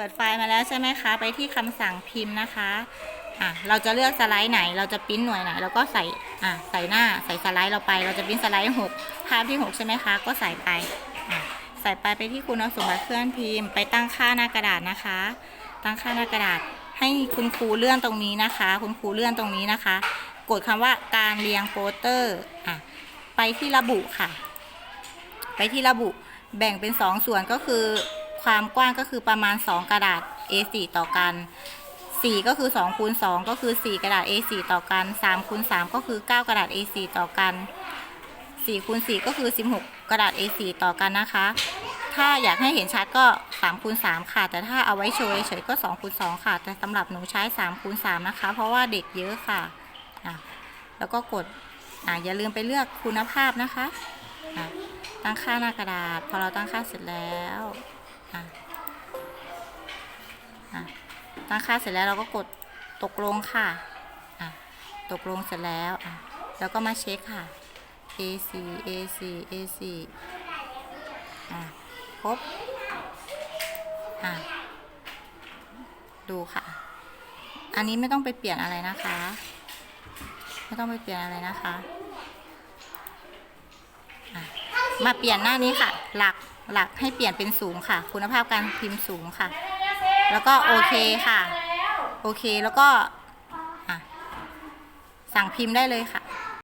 เปิดไฟล์มาแล้วใช่ไหมคะ ไปที่คำสั่งพิมพ์นะคะอะเราจะเลือกสไลด์ไหน เราจะปริ้นหน่วยไหน เราก็ใส่อะใส่หน้าใส่สไลด์เราไป เราจะปริ้นสไลด์หกภาพที่หกใช่ไหมคะ ก็ใส่ไปอะใส่ไปไปที่คุณสมบัติเคลื่อนพิมพ์ ไปตั้งค่าหน้ากระดาษนะคะ ตั้งค่าหน้ากระดาษ ให้คุณครูเลื่อนตรงนี้นะคะ คุณครูเลื่อนตรงนี้นะคะ กดคำว่าการเรียงโปสเตอร์อะไปที่ระบุค่ะ ไปที่ระบุแบ่งเป็น 2ส่วนก็คือ ความกว้างก็คือประมาณ 2 กระดาษ A4 ต่อกัน 4 ก็คือ2คูณ2ก็คือ 4 กระดาษ A4 ต่อกัน3คูณ3ก็คือ 9 กระดาษ A4 ต่อกัน4คูณ4ก็คือ 16 กระดาษ A4 ต่อกันนะคะ ถ้าอยากให้เห็นชัดก็3คูณ3ค่ะ แต่ถ้าเอาไว้โชว์เฉยก็2คูณ2ค่ะ แต่สำหรับหนูใช้3คูณ3นะคะ เพราะว่าเด็กเยอะค่ะะแล้วก็กดออย่าลืมไปเลือกคุณภาพนะคะะตั้งค่าหน้ากระดาษ พอเราตั้งค่าเสร็จแล้ว อะอะตั้งค่าเสร็จแล้วเราก็กดตกลงค่ะ อะ ตกลงเสร็จแล้ว อะ แล้วก็มาเช็คค่ะ A4 A4 A4 อะ ครบ อะ ดูค่ะ อันนี้ไม่ต้องไปเปลี่ยนอะไรนะคะ ไม่ต้องไปเปลี่ยนอะไรนะคะะมาเปลี่ยนหน้านี้ค่ะ หลัก หลักให้เปลี่ยนเป็นสูงค่ะ คุณภาพการพิมพ์สูงค่ะ แล้วก็โอเคค่ะ โอเคแล้วก็อะสั่งพิมพ์ได้เลยค่ะ